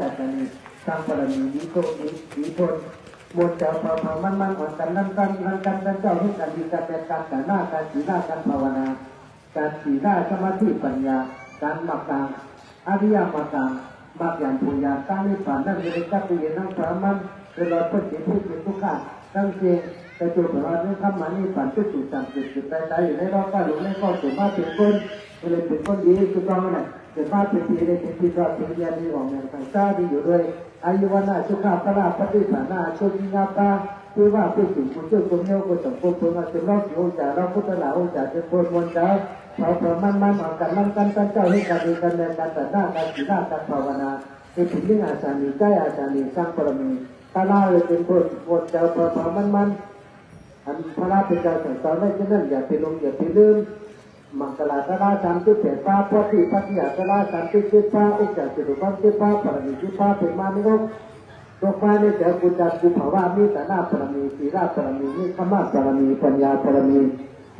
แต่จะมีสร้างบารมีนี้โกนี้มีทนมวลเจ้าพาพามันมันอ่อนกันนั่นกันนั่นกันกันเจ้าให้กันดีกันเป็นการแต่หน้าการสีหน้าการภาวนา การสีหน้าสมาธิปัญญา การมักกางอริยมรรคกางมักอย่างปุญญาการนิพพานนั่นเป็นการปีนั่งสามันเป็นรอยพุทธิพุทธิทุกข์ตั้งเจงแต่จุดของเราเนี่ยทำมานี่ฝันจุดจุดจังจุดจุดใดใดอยู่ในรอบก็หลงในก็สุภาพเป็นคนเลยเป็นคนดีสุดต้องนั่น เป็นภาเป็นปีเลยเป็นปีก็เป็นยาดีออกอย่างต่างชาดีอยู่ด้วยอายุวันาสุขาพระราปฏิภาณาชุกิงาตาที่ว่าผู้สิ่งผู้เชื่อคนเนี้ยคนสมคนคนมาเป็นรอบโอจ่าเราพุทธลาโอจ่าเป็นคนมวลเจ้าเราเพิ่มมันมันออกกันมันกันกันเจ้าให้การดีกันเนินการแต่หน้าการสีหน้าการภาวนาเป็นถึงเรื่องอาจารย์มีใกล้อาจารย์มีสร้างบารมีตาลาเลยเป็นคนมวลเจ้าเพิ่มมันมันอันพระราชเป็นกาสั่งสอนไว้ฉะนั้นอย่าไปลงอย่าไปลืม มังกลาตราสามสิบเจ็ดป้าพระที่พัทยาตราสามสิบเจ็ดป้าอุจจาระสุปันเจ็ดป้าปรมิจิป้าเป็นมามิโกดอกมาในแต่กุจัดกุภาวามีแต่หน้าปรมีสีราปรมีนิขมาปรมีปัญญาปรมี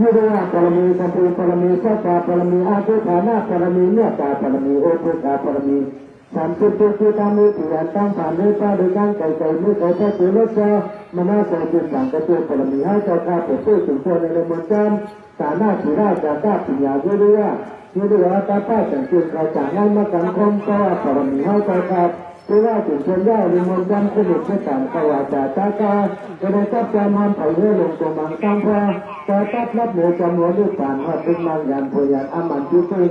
นิโรธปรมีสัมภูปรมีสัจจาปรมีอาตุฐานาปรมีเนตตาปรมีโอภุตาปรมี สามสิบเจ็ดที่ทำให้ผู้ยันตั้งผ่านเนื้อตาโดยการไก่ไก่เนื้อไก่แท้ตัวเลือดเจ้ามนาใส่จุดสั่งกระตัวปรมีให้เจ้าข้าผู้สู้ถึงตัวในเรื่องจำสานาสุราจาก้าปัญญาด้วยด้วยว่าด้วยด้วยว่าตาป้าสังเกตกระจายให้มากันคงก็ปรมีให้เจ้าข้าเพราะว่าถึงชนย่าในมนต์จำคุณเพื่ต่างขวาจากตากาจะได้จับจำมันไผ่เรื่องลงตัวมังตั้งพอจะตัดรับเหนือจำนวนด้วยการว่าเป็นมังยันพยันอามันจุติวิ่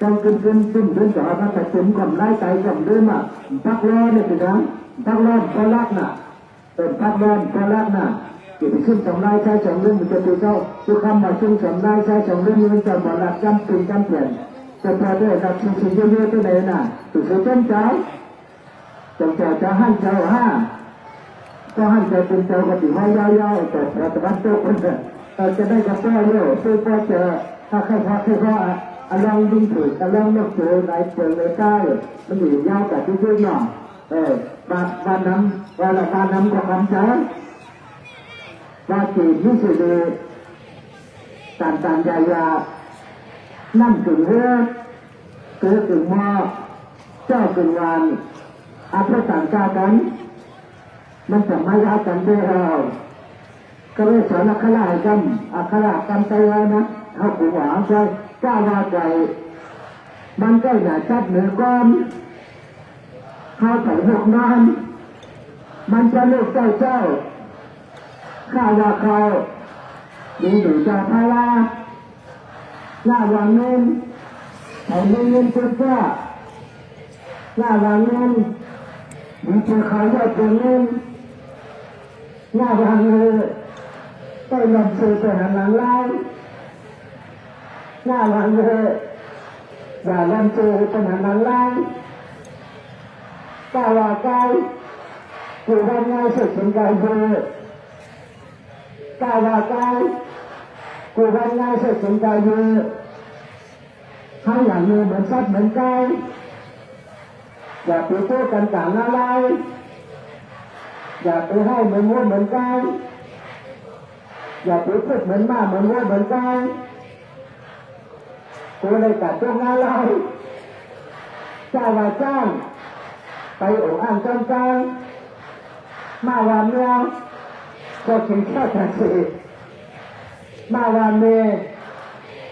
ต้องขึ้นขึ้นขึ้นขึ้นสอมาแต่ถึงกับไล่ใจกับเรื่องอะพักร้อเนี่ยสินะพักร้อนพอรักน่ะเป็นพักร้อนพอรักน่ะเกิดขึ้นสองได้ใช้สองเรื่องมันจะเป็นเข้าทุกคำมาซึ่งสองได้ใช้สองเรื่องมันจะหมดหลักจำเป็นจำเปลี่ยนจะพอได้รับชีวิตเยอะๆตัวไหนน่ะตัวเส้นใจจำใจจะให้เจ้าห้าก็ให้ใจเป็นเจ้าก็ถือให้ยาวๆแต่รัฐบาลโตคนเนี่ยจะได้กับเจ้าเยอะเพื่อจะถ้าใครพอใครพอ khai hoa อลองดิ้งถืออลองนกเจอไหนเจอในใต้มันอยู่ยาวแต่ที่ช่วยหน่อยเออบาบานน้ำว่าละบานน้ำกับคำใช้บาจีที่สุดเลยต่างต่างยายานั่งถึงเรือเกิดถึงมอเจ้าถึงวานอาเพต่างกากันมันจะไม่ยากันได้เราก็เลยสอนอัครากันอัครากันใจไว้นะเขาผูหวางใช่ ก้าวาใจมันก็หนาชัดเหนือก้อนข้าใส่หกนานมันจะเลือกเจ้าเจ้า ข้าวาเขาดีหรือเจ้าพาราหน้าวางเงินใส่เงินเงินเพื่อเพื่อหน้าวางเงินมีเพื่อเขาได้เพื่อเงินหน้าวางเงินได้ลำซื้อแต่หลังไล่หน้าหลังเลยอย่าลำเจอปัญหาหลังล่างก้าวาไกล ผู้ทำงานสุดสนใจเธอก้าวาไกลผู้ทำงานสุดสนใจเธอให้อย่างนี้เหมือนซัดเหมือนไก่อย่าไปโต้กันต่างอะไรอย่าไปให้เหมือนวัวเหมือนไก่อย่าไปพูดเหมือนม้าเหมือนวัวเหมือนไก่ ตัวเลยกัดจ้องอะไรเจ้าว่าจ้างไปโอ่อ่างจ้างจ้างมาวันเนี้ยก็ถึงแค่แท็กซี่มาวันเนี้ย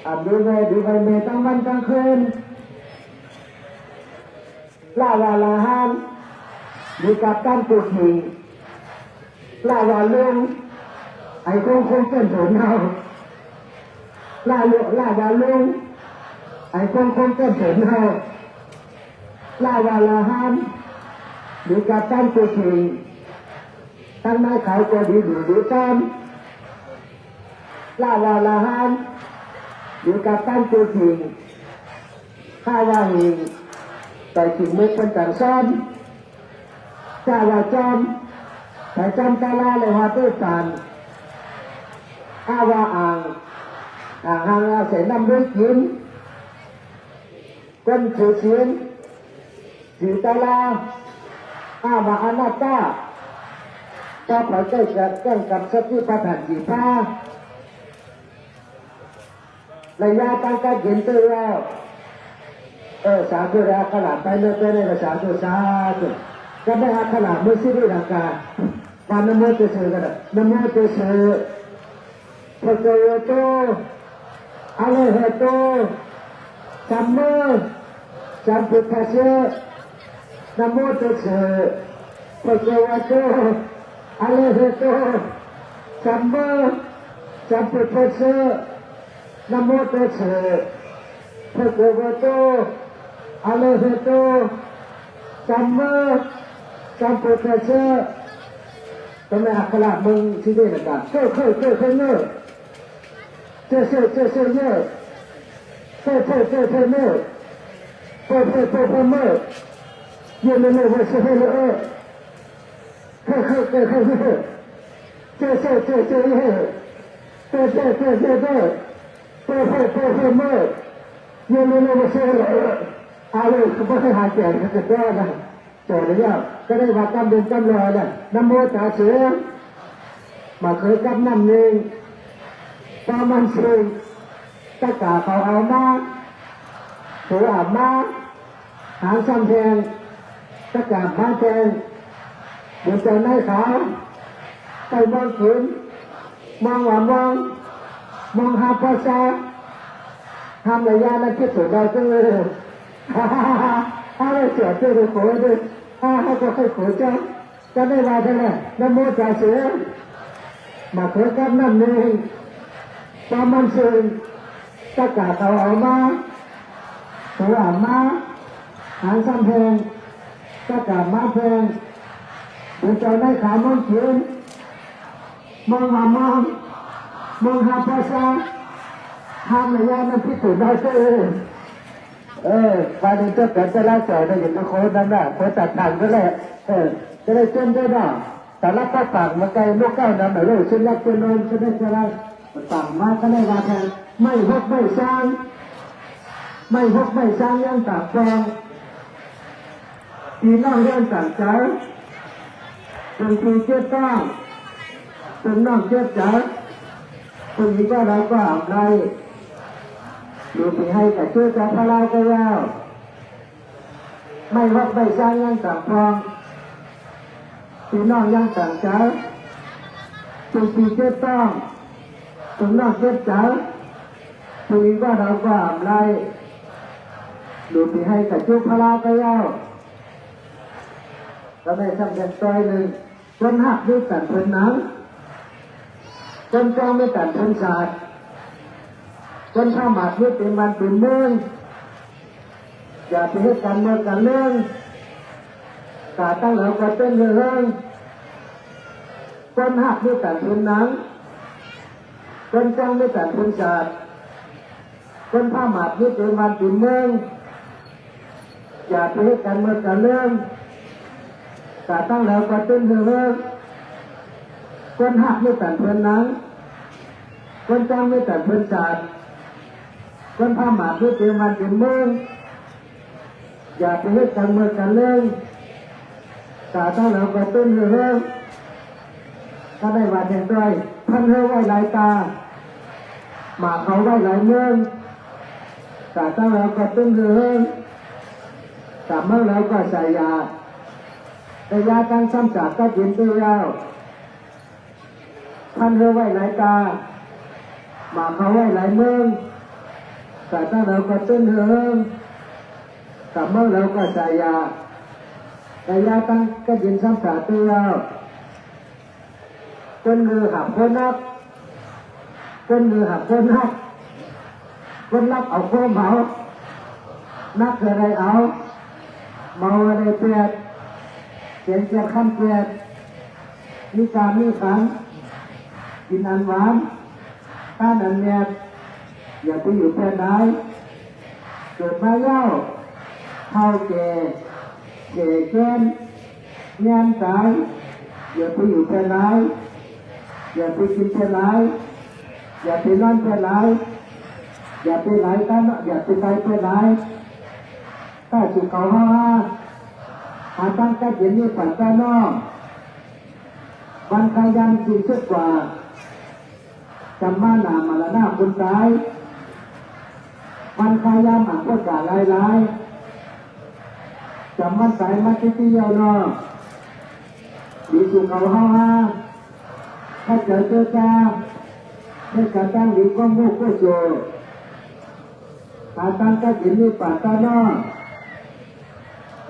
อับดูเมดูไปเมตั้งวันตั้งคืนลาวาลาฮันมีกับการปลูกหิงลาวาลุงไอ้คงคงเป็นผลเอาลาลุล่าบาลุง ไอ้คงคงเป็นเอาลาวาลาฮันหรือการตั้งตัวจริงตั้งไม้ขาวตัวดีหรือหรือต้นลาวาลาฮันหรือการตั้งตัวจริงข้าว่าหิงแต่จริงไม่เป็นต่างซ้อนข้าว่าจอมแต่จำตาลาเลยว่าตู้สานข้าว่าอ่างอ่างหางอาศัยน้ำด้วยกิน ก้นถือเสียนสีตาลาอามาอนาตาก็พอใจจะแก้งกับสติปัฏฐานสีผ้าระยะตั้งการเห็นตัวแล้วเออสาธุแล้วขนาดไปเลือกได้ในสาธุสาธุก็ไม่อาขนาดมือสิริรังกาปานโมเตเสกันนโมเตเสพระเจ้าโตอะเลเหโต สัมมาสัมพุทธัสสะนะโมตัสสะภะคะวะโตอะระหะโตสัมมาสัมพุทธัสสะนะโมตัสสะภะคะวะโตอะระหะโตสัมมาสัมพุทธัสสะทำไมอักขระมึงที่นี่นะครับเจ้าเคยเจ้าเคยเนอะเจ้าเจ้าเจ้าเจ้าเนอะ โป้โป้โป้โป้เมื่อโป้โป้โป้โป้เมื่อเย็นเมื่อวันศุเมื่อเออเข้าเข้าเข้าเข้าเข้าเจ้าเจ้าเจ้าเจ้าเฮ้เจ้าเจ้าเจ้าเจ้าเจ้าโป้โป้โป้โป้เมื่อเย็นเมื่อวันศุกเมื่อเออเอาเลยก็ไม่ให้หายใจก็จะได้นะต่อเนี่ยก็ได้ว่ากำเดินกำลอยนะนโมตาเสือมาเคยกำน้ำหนึ่งประมาณสิบ ตะกาเขาเอามาหัวอาบมาหาซ้ำแทงตะกาบ้านแทงเดี๋ยวจะไม่ขาไปมองขึ้นมองหวานมองมองหาภาษาทำระยะนั้นที่สุดเราจึงเลยฮ่าฮ่าฮ่าถ้าเราเสียชื่อโขด้วาถ้าเขาจะให้โขจะจะได้มาเท่าไหร่นโมจ่าเสียมาเถอะกับนั่นเองความมันเสื่อม กลับมาแพงหัวใจได้ขามองเขียนมองหามองมองหาภาษาทำในยามันพิสูจน์ได้เองเออไปในเจ้าเกิดจะละสอยได้อย่างนั้นโค้ดนั่นแหละโค้ดตัดทางก็แหละเออจะได้เช่นได้หน่อแต่ละก็ต่างมาไกลลูกเก้านั้นหน่อยลูกชิ้นละเจริญจะได้จะได้ต่างมากก็ได้ราแทน ไม่พกไม่สร้าง ไม่พกไม่สร้างยังต่างฟองพี่น้องเรื่องต่างใจเป็นพี่เจ้าต้องเป็นน้องเจ้าจ๋าคนนี้ก็เราก็อาบในอยู่ที่ให้แต่ชื่อจากพระราก็แล้วไม่วัดไม่สร้างยังต่างฟองพี่น้องยังต่างใจเป็นพี่เจ้าต้องเป็นน้องเจ้าจ๋า คนนี้ก็เราก็อาบในอยู่ที่ให้แต่ชื่อพระราก็แล้วก็ได้ทำกันซอยหนึ่งคนหักด้วยกันเพิ่นนังคนจองด้วยกันเพิ่นศาสตร์คนข้าหมากด้วยเป็นวันเป็นเมืองอย่าไปให้กันเมื่อกันเรื่องกาตั้งแล้วก็เป็นเรื่องคนหักด้วยกันเพิ่นนังคนจองด้วยกันเพิ่นศาสตร์ คนผ้าหมาดนี่เป็นวันจุนเมืองอย่าไปใกันเมื่องการเรื่องแต่ตั้งแล้วก็เต้นเรื่องคนหักไม่แต่เพื่อนนั้นคนจ้างไม่แต่เพื่อนจัดก้นผ้าหมาดนี่เป็นวันจุนเมืองอย่าไปให้กันเมื่อการเรื่องแต่ตั้งแล้วก็เต้นเรื่องก็ได้วันแห่งด้วยท่านเฮไว้หลายตาหมาเขาไว้หลายเมือง สาเต้าแล้วก็ตึ้งเรืองสามเมื่อแล้วก็ใส่ยาแต่ยาการซ้ำจากก็ยินตื้อแวท่านเรือไว้หลายตาหมาเขาไว้หลายเมืองสาเต้าแล้วก็ตึ้งเรืองสามเมื่อแล้วก็ใส่ยาแต่ยาตั้งก็ยินซ้ำจากตื้อแล้วก้นมือหักก้นนักก้นมือหักก้นนัก คนรับเอาคนเมานักอะไรเอาเมาอะไรเปลียดเสียงเสียงคำเปลียดมีการมีขันกินอันหวานต้านอันเนียดอย่าไปอยู่แค่ไหนเกิดมาเย้าเท่าแก่แก่เกินเงียนตายอย่าไปอยู่แค่ไหนอย่าไปกินแค่ไหนอย่าไปนอนแค่ไหน อย่าไปไหนกันอย่าไปไปแค่ไหนถ้าสุขเขาห้าหาตั้งแต่เย็นนี้ฝันแต่นอกวันขยันจริงสุดกว่าจำมาหนามาละหน้าคนตายวันขยันหมันก็จ่าลายลายจำมันสายมาที่ที่เยาวนอดีสุขเขาห้าถ้าเจอเจอจ้าได้กระตั้งดีก็มุกก็โจ หาตั้งแต่เย็นนี้ฝันแต่นอก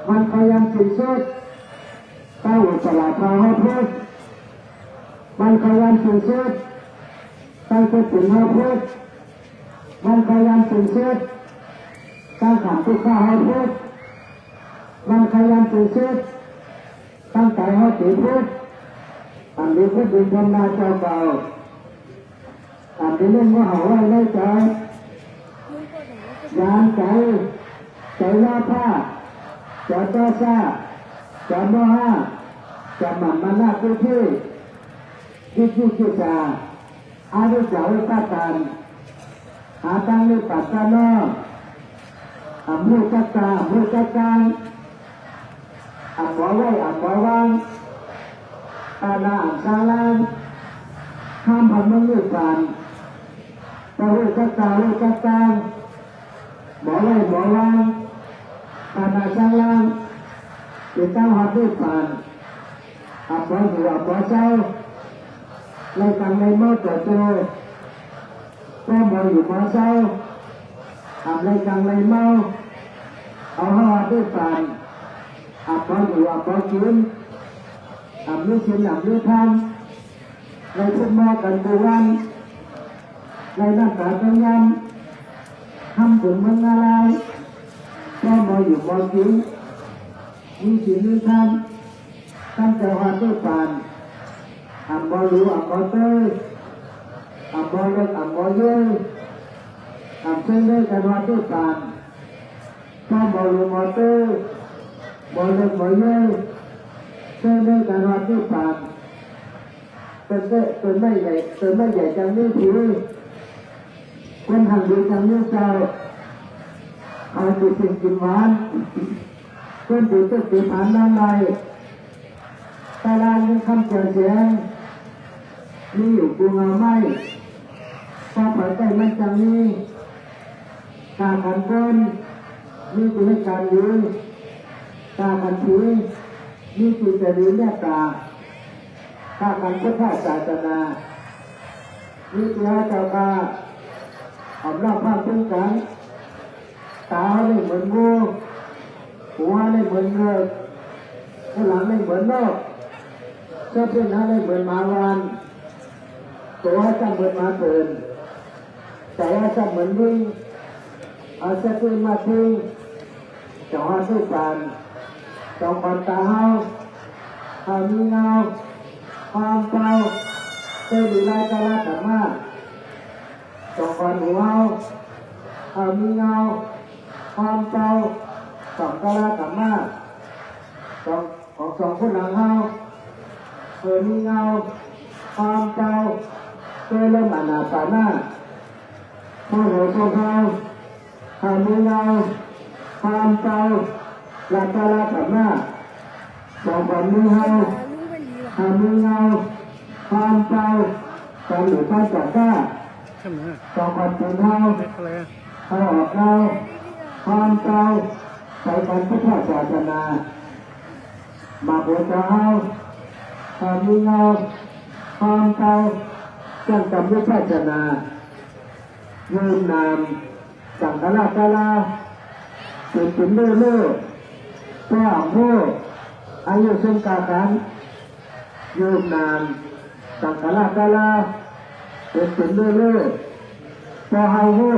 มันพยายามสิ่งสุดเต้าสลาพาให้พูดมันพยายามสิ่งสุดตั้งสติให้พูดมันพยายามสิ่งสุดตั้งขันทุกข้าให้พูดมันพยายามสิ่งสุดตั้งใจให้ติพูดอันนี้พูดดึงทำนาเจ้าเก่าอันนี้เรื่องว่าหาว่าได้ใจ ยานใจใจว่าผ้าจะต่อซาจะมห้าจะหมั่นมานาคุที่ที่ที่ที่จะอารุจาวิปาตันหาตังนิปัสสานออามุกตาอามุกตังอาปอไว้อาปอวังอาณาอังสาลังห้ามพันมังยุปันตาวิจักตาวิจักตัง หมอไว้หมอวัง karena salam kita hatikan apa dua pasal lekang lemo jojo ko mau อยู่ pasal ทำรายการเลยเมาเอาห้าด้วยกันอับปออยู่อับปอกินอับนี้ชินอับนี้ทำในทุกมากันบุวันในหน้าตาเป็นยัน ทำถึงมันอะไรก็มาอยู่บนจิงมีสิ่งนี้ท่านท่านจะหาด้วยปานอับบอรู้อับบอเตยอับบอเล็กอับบอเย่อับเส้นเล็กกันหาด้วยปานก็มารู้มาเตยบอเล็กบอเย่เส้นเล็กกันหาด้วยปานเป็นเต้เป็นไม่ใหญ่เป็นไม่ใหญ่จังนี่ผิว คนหันดูจังนี่เจ้าเอาไปสิ่งกินหวานเพื่อนดูตัวสีผ่านน้ำลายตาลานยังคำเจอเสียงนี่อยู่กูเงาไม่พอเผยใจมันจังนี้ตาขันก้นนี่คือให้การยืนตาขันผีนี่คือจะรื้อแม่ตาตาขันพุทธศาสนานี่คือให้เจ้าค่ะ อำนาจภาคพื้นกันตาไม่เหมือนงูหัวไม่เหมือนเงือกข้างหลังไม่เหมือนนกเสื้อเพื่อนไม่เหมือนหมาวานตัวจะเหมือนหมาเตือนแต่ว่าจะเหมือนวิ่งเอาเสื้อเพื่อนมาทิ้งจะหาสู้กันจองปันตาเฮาเฮามีเงาความเก่าเจ้าดีไล่ตาลาแต่มา จองปันหัวเฮาเฮามีเงาความเจ้าสองกะลากับมาสองของสองคนหลังเฮาเคยมีเงาความเจ้าเคยเริ่มอานาปานาพ่อหัวทรงเฮาเฮามีเงาความเจ้าลากะลากับมาสองคนมีเฮาเฮามีเงาความเจ้าการหรือการจัดได้ ทำไมสองคนเป็นเฮาอะไรอะเขาออกเราความเก่าใส่กันพุทธศาสนามาบวชเอาความมีเงาความเก่าจังกับพุทธศาสนายืนนามสังฆราชลาเป็นเป็นเลื่อเลื่อพ่อผู้อายุเส้นกากันยืนนามสังฆราชลา เป็นเป็นเรื่อยเรื่อยพอเฮาหู้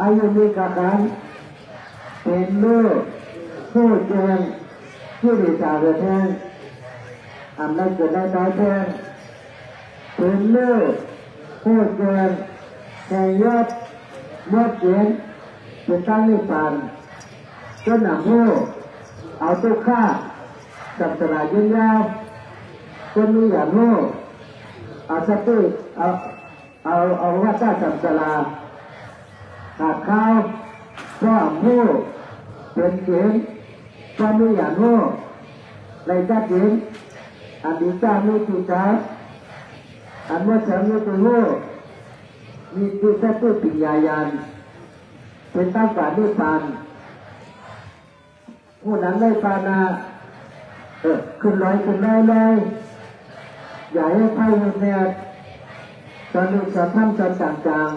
อายุมีกาการเป็นเรื่อยผู้แจงผู้ดีสาเรือแทงอำนาจเกิดได้ตายแทงเป็นเรื่อยผู้แจงแห่งยอดยอดเขียนเป็นตั้งนิพพานก็หนังหู้เอาตุกข้าจับสลายยืนยาวก็มีอย่างหู้อาสติเอา เอาเอาว่าถ้าจับสลาขาดข้าก็ผู้เป็นเขียนก็ไม่อยากโง่ในจ้าเขียนอันนี้จ้าไม่ถูกจ้าอันว่าฉันไม่ถูกโง่มีที่สติปิญญาญาณเป็นตั้งการนิพพานผู้นั้นได้ปานาเออขึ้นร้อยขึ้นร้อยเลยอย่าให้ไพ่เนี่ยตอน นี้จะทำจนจาง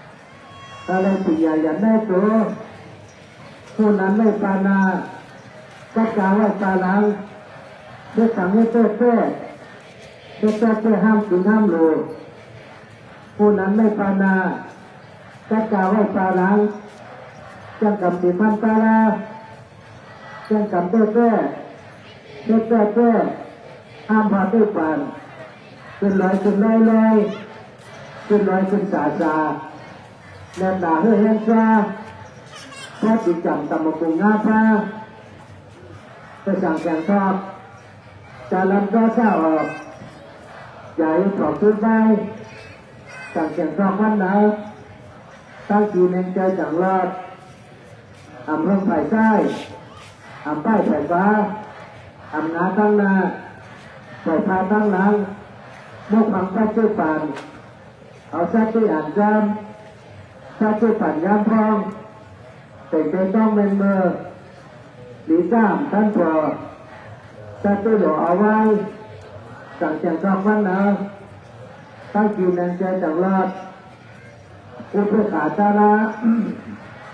ๆอะไรปิยาอย่าได้ตัวผู้นั้นไม่ปานาก็กล่าวว่าปาลังด้วยสั่งให้เต้เต้เต้เต้เต้ห้ามกินห้ามโลผู้นั้นไม่ปานาก็กล่าวว่าปาลังจังกับสิพันตาลาจังกับเต้เต้เต้เต้เต้ห้ามพาด้วยปานเป็นลอยเป็นลอยลอย เป็นลอยเป็นสาสาแนบหนาเฮือแห้งซาแค่ติดจังตำมะกุงงาพาไปสั่งแกงทอดจะลำก็เศร้าออกใหญ่ถอดชุดไปสั่งแกงทอดวันหนาตั้งจีนเองใจจังรอดอำเภอไผ่ใต้อำป้ายไผ่ฟ้าอำนาตั้งนาใส่พาตั้งหลังมกความซัดช่วยปั่น เอาซัดช่วยอ่านจำซัดช่วยปั่นย้ำพองแต่เป็นต้องเป็นเมือหรือจ้ามท่านพอซัดช่วหล่อเอาไว้สั่งแจงทองวันนาตั้งกินแรงใจจังรอดอุปขาตาละ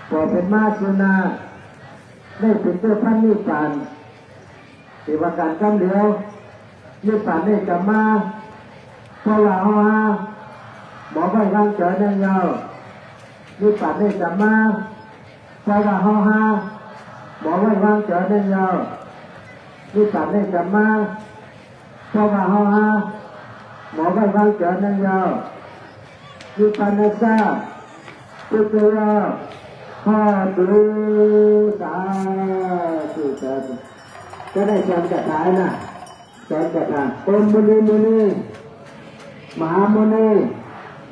พอเป็นมาสุนาได้เป็นเจ้าพันนิพพานที่ว่าการกำเหลียว như phản này cả ma cho là hoa bỏ vai vang trở nên nhau như phản này บอกไว้ร่างเจอแน่เงามีปัดได้จะมาใส่ละห้อห้าบอกไว้ร่างเจอแน่เงามีปัดได้จะมาใส่ละห้อห้าบอกไว้ร่างเจอแน่เงามีปันนาซาตุตุราข้าดูสาธุสาธุก็ได้ชมกระถายนะชมกระถาเป็นมุนีมุนีมหามุนี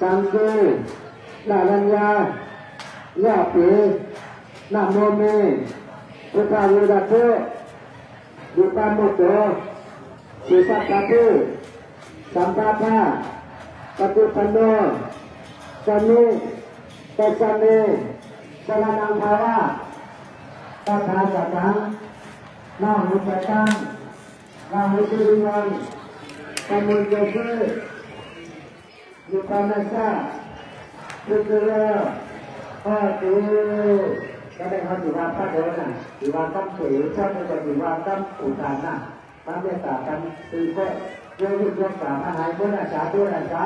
สังกูนาลัญญายาปีนาโมเมพุทธาวิรัตเดุปามุตโตสุสัตตาตุสัมปาปาปฏิปันโนสนุตสเนสลานังภาวะตถาจัตังนาหุจัตังนาหุสิริวันสมุนเจเยู่ตามนาซาคือคือแล้วพ่อตูก็ได้เขาถือว่าพระเดินน่ะถือว่าตั้งเสือชอบมันจะถือว่าตั้งอุตานน่ะตั้งเมตตากันคือก็เรื่องที่เรื่องสามหายคนอาสาด้วยอาสา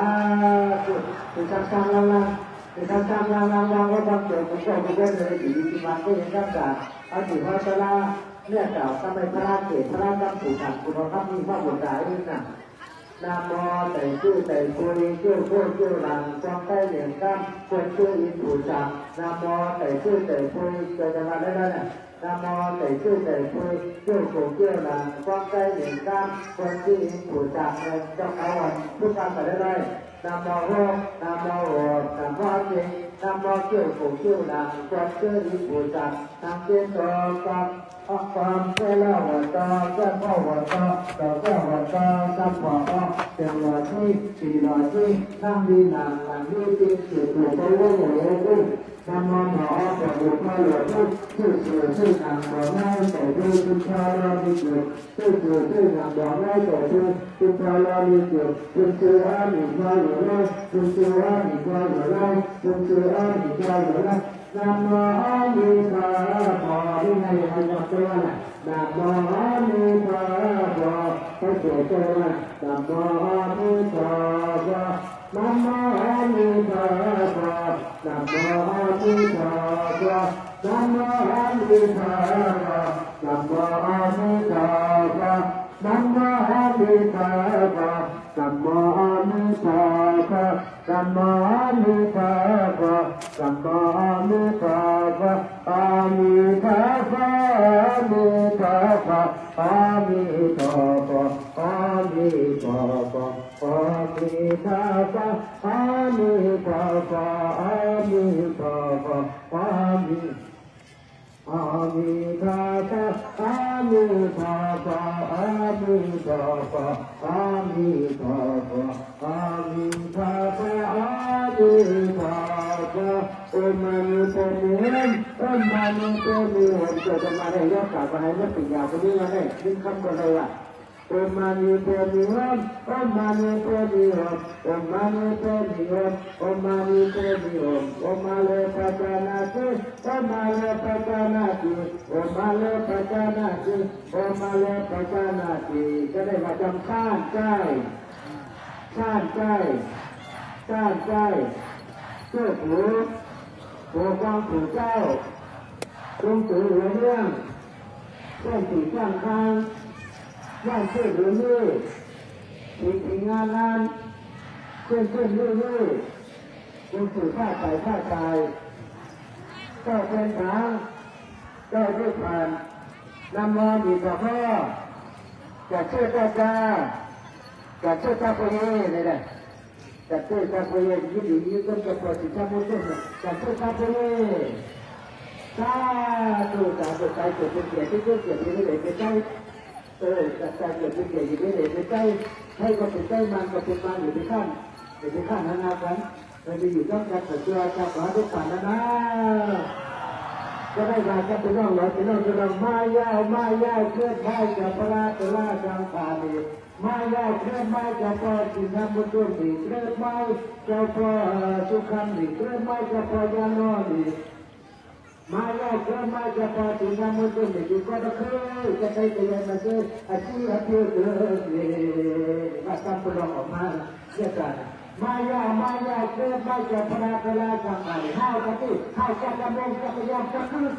คือคือสร้างสร้างลังลังคือสร้างสร้างลังลังลังก็ต้องเกิดมันก็ไม่ได้เลยอยู่ดีๆมันก็เห็นรักษาอาถือว่าตลาเนื่องจากทำไมพระราชเกศพระราชกำผูถักคุณภาพมีพระบุตรได้ด้วยนะนามตต่คุยชื่อพูดชื่อหลังจองใต้เหลี่ยมก้ามควรชื่ออินผูจักนามอแต่ชื่อแต่คุยจะจะมาได้ได้น่ะนามอแต่ชื่อแต่คุยชื่อโฉมชื่อหลังจองใต้เหลี่ยมก้ามควรชื่ออินผูจักเจ้าเขาวันทุกการไปได้ได้นา มอโรนามอโรนามอจริงนำมาเกี่ยวโผเกี่ยวดังความเชื่อดีผู้จักทางเส้นต่อกับออกความเชื่อเล่ 南无救苦救难观世音菩萨，南无多光阿光弥勒佛多观世佛多多观佛多三佛多，顶罗七，毗罗七，南无南南无地，四度都无有故。 นำมาหอแต่บุตรเาหลวงผู้ผู้เสื่อผู้นำบอกให้แต่ผู้ผู้ชายเรามีเกิดผู้เสือผู้นำบอกให้แต่อทผู้ชายเรามีเกิดคุณเสืออ้าหนีมาหลวงเรนคุณเสืออ้าหนีมาหลวงเรนคุณเสืออ้าหนีมาหลวงเรนำมาอ้ามีพาพอที่ในธรรมะตัวน่ะนำมาอ้ามีพาพอพระเจ้าตัวน่ะนำมาอ้ามีพาพอ นำมามีพระพอสัมมามิทัพพะสัมมามิทัพพะอามิทัพพะอามิทัพพะอามิทัพพะอามิทัพพะอามิทัพพะอามิทัพพะอามิทัพพะอามิอามิทาปะอามิทาปะอามิทาปะอามิทาปะอามิทาปะอามิทาปะโอมานุเตมิหันโอมานุเตมิหันจะ Pati Tapa, Ami Tapa, Ami Tapa, Ami Ami Tapa, Ami Tapa, Ami Tapa, Ami Tapa, Ami Tapa, Ami Tapa, Umani Pemihan, Umani Pemihan, Jadi mana ya, kapan hanya tinggal sini ya, nih, ini kan kalau Om Mani Padme Hum Om Mani Padme Hum Om Mani Padme Hum Om Mani Padme Hum Om Ale Patanati Om Ale Patanati Om Ale Patanati Om Ale Patanati จะได้มาจำข้านใจข้านใจข้านใจเชื่อถือหัวฟังถือเจ้าตรงถือหัวเรื่องเส้นถือข้างข้าง ย่านเชื่อเรื่อยๆมีทีงานงานเชื่อเชื่อเรื่อยๆเป็นสื่อผ้าใส่ผ้าใจก็เป็นทางก็ด้วยผ่านนำมาดีกว่าพ่อจะเชื่อเจ้าจ้าจะเชื่อเจ้าพระเยนี่แหละจะเชื่อเจ้าพระเยยิ่งดียิ่งก็จะปลดสิทธิ์มุสลิมจะเชื่อเจ้าพระเยสาธุสาธุใจเกิดเป็นเกียรติที่เกิดเกียรติที่เลยเป็นใจ เออแต่ใจเกิดเป็นเกียรติอยู่ไม่เลยเป็นใจให้ก็เป็นใจมันก็เป็นมันอยู่ที่ข้างอยู่ที่ข้างนานากันเราจะอยู่ต้องการเกิดจะขอทุกฝ่ายนะนะจะได้มาจะเป็นน้องเราเป็นน้องเป็นน้องมายาวมายาวเคลื่อนไปกับพระตระจังตาลีมายาวเคลื่อนไปกับพระสินบุตรดีเคลื่อนไปกับพระสุขันดีเคลื่อนไปกับพระยานอดี माझ्या जन्माच्या पाठिंबामधून दुकान काही केल्यामध्ये अशी अतिवले आता पुढं मान येताना माझ्या माझ्या जन्माच्या फळाफळा कामाने हा कधी हा त्याचा मोठा कधी आमचा कळत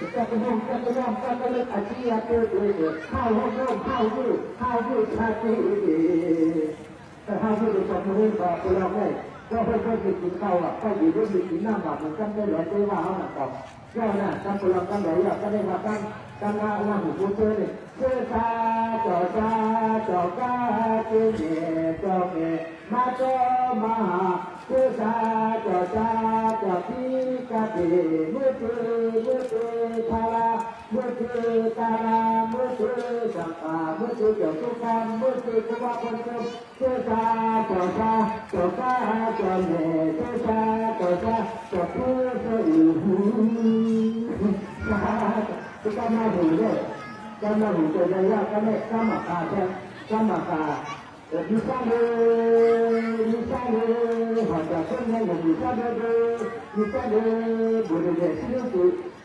त्याचा मोठा कधी आमचा कळत अशी अतिवले हा हो हा हो हा हो हा हा हा हा हा हा हा ก็เพื่อนเพื่อนกินข้าอะก็อยู่ด้วยกินน้ำแบบมันกันได้หลายได้ว่าเขาหนักต่อก็น่ะกันพลังกันไหลอะก็ได้มากันกันมาหน้าหูผู้เจอเนี่ยเจ้าชาจอชาจอกาเจ้าเมจอเมมาจอมาเจ้าชาจอชาจอพีกาเมือเตมือเตทารา มุตือตารามุตือสัปปามุตือเกี่ยวทุกคนมุตือกุมาคนเดิมเจ้าตาต่อตาต่อชาต่อเหเจ้าตาต่อตาต่อเพื่อเพื่ออีหูก็กำมาหูด้วยกำมาหูตัวใหญ่ก็ไม่กำมาตาใช่กำมาตาเดี๋ยวดิฉันเลยดิฉันเลยหัวใจคนนี้เดี๋ยวดิฉันเลยดิฉันเลยบริเวณที่นี่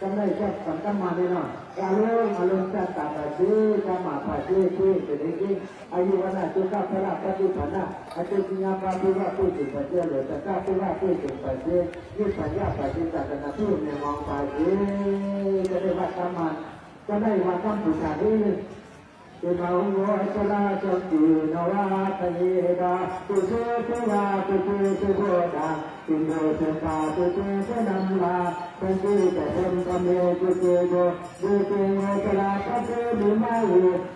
จำได้แค่สัมกัมมาได้หน่อยอารมณ์อารมณ์จะตาดแต่ชื่อจะมาผ่าชื่อชื่อเป็นจริงอายุวันนั้นจุกาพระพระจุพันธ์อาจุกิญาปาปุระปุจุปัจเจริญตะกาปุระปุจุปัจเจริญยุสัญญาปัจจิตตนาทุเนมองไปเจจะได้วัดธรรมะจะได้มาดธรรมปุชาดีตุนาหัวชลาชนตีนวาตเยดาตุเสตุวาตุเสตุโกดา อินโดเซตาตุเตสนัมลาสันติแต่เป็นกเมตุเตโกดูเตโงตลาคเตมิมาเว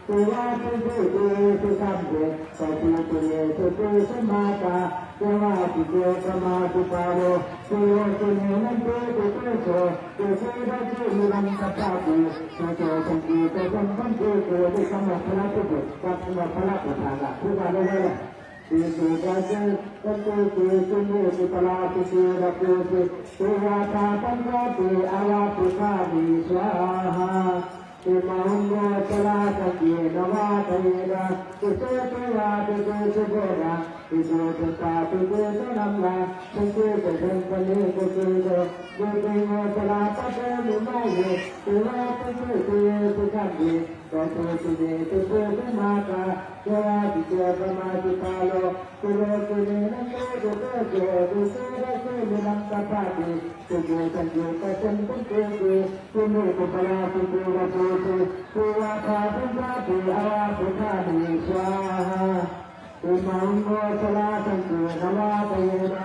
ตุวาตุเตเตสุขัมเวปฏิตุเยตุเตสมาตาเทวาติเกปมาตุปาโรตุโยตุเนนันเตตุเตโสตุเสดาจิมิรันตปาติสัจโจสังกีโตสัมปันเตโกดิสัมมาพระตุเตกัปมาพระปุถานะผู้บาลเลย Ibrahim, Tukuti, Sumuti, Talati, Sirakuti, Tuwata, Tangati, Alati, Kadi, Swaha. ติมังโมตระตะเกียนวาทเยนะติโตติวาติโตสุโกระติโตตตาติโตสนัมมาสุโกตะเทนปะเนกุโตโกติโมตระตะเตมิไมเยติวาติโตติเยติกันเยตโตติเยติโตติมาตาเจวาติเจปะมาติปาโลติโลติเนนะโตโตโกติโส limagkapati, tugutan yung kasantan tugu, tumutupala tuguwa puso, tuwa kapagkati, awa putani swaha. Umang mo sa lasang tuwa, nawa na,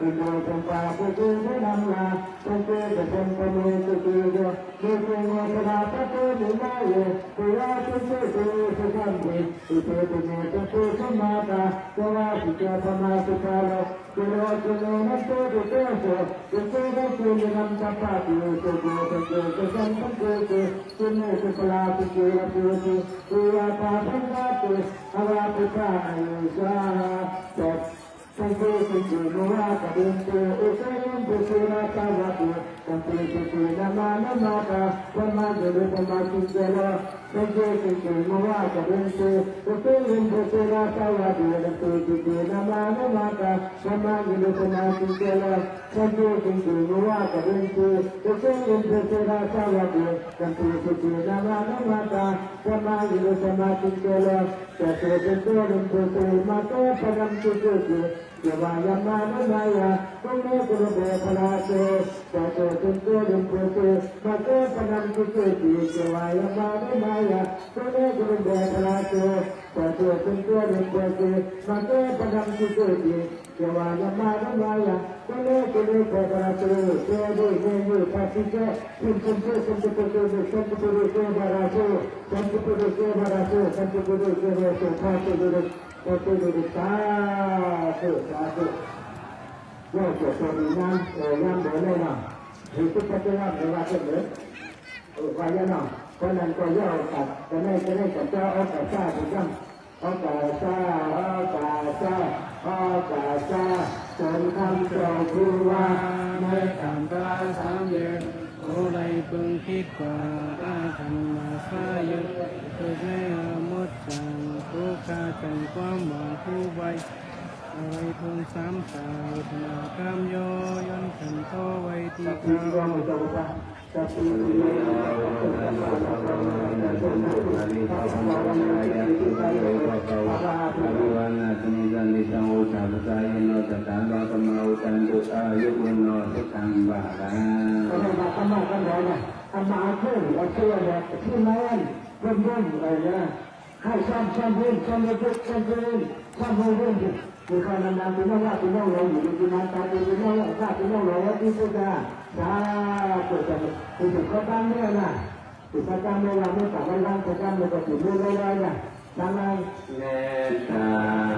อุโตจงปาปุเกไม่นำลาปุเกจะเป็นปเมตุเกเยปุเกโมสนาปะเกหรือไม่เยปุราชุเกตุสุขันติอุเตปุเมจะตุสมาตาสวาสิกาธรรมาสุขาโลปุโรจุโนนัตโตปุเตโสปุเกก็คือจะนำจัปปะปุโตโกปุเกจะสันตุเกเกปุเนสุปลาปุเกระปุเกปุราปาพันธาตุอวาปุปาอายุสาจัต Sendete continua cadente e ferente sulla casa tua, Sentete sulla mano amata, comandole con la cingela, Sendete continua cadente e ferente sulla casa tua, Sentete sulla mano amata, comandole con la cingela, Saludos de Nueva Cadente, que son el tercera sábado, cantos de Pinama Namata, Samadi de Samati Kela, que se presentó en Puerto Mato, pagando su नवाय मानवाय पुण्य गुरुवे फलासे सतो तुंतोरिं पुते मते पनं पुतेति शिवाय मानवाय पुण्य गुरुवे फलासे सतो तुंतोरिं पुते मते पनं पुतेति शिवाय मानवाय पुण्य गुरुवे फलासे सेवे सेवे पतिके पुंपुंते संतपुते संतपुते सेवरासे संतपुते सेवरासे संतपुते सेवरासे पाते गुरुवे ก็คือดูสาธุสาสุว่าเกิดตัวนี้นะเออน้ำเหลือเลยนะหรือทุกประเทศว่าเหล่าเหลือเออวายอะหน่อยเพราะนั้นก็ย่อตัดจะได้จะได้กับเจ้าเอาแต่ซาถูกต้องเอาแต่าเอาแต่ซาเอาแต่ซาจนทำเจ้าผู้ว่าไม่ทำตาสามเดือน พึงคิดกว่าอาธรรมาสายกคือแม่มดจังผู้คาจังความหวังผู้ไวอะไรทงสามสาวนาคามโยยนขันโตไว้ที่กา มาเพื่อนเอาเชื่อแบบที่แม่นรุ่นรุ่นอะไรนะให้จ้ามซ่อมรุ่นซ่อมรุ่นซ่อมรุ่นซ่อมรุ่นรุ่นมีคนนานๆที่น้างว่าที่น้องเร้าอยู่ที่นานตายที่น้างว่าที่น้องเร้าว่าที่พุทธา ถ้าเกิดจากติดก็ตั้งเรื่องน่ะติดก็ตั้งไม่รับไม่สามารถตั้งก็ตั้งไม่ก็ติดไม่ได้นะตั้งไงเนตา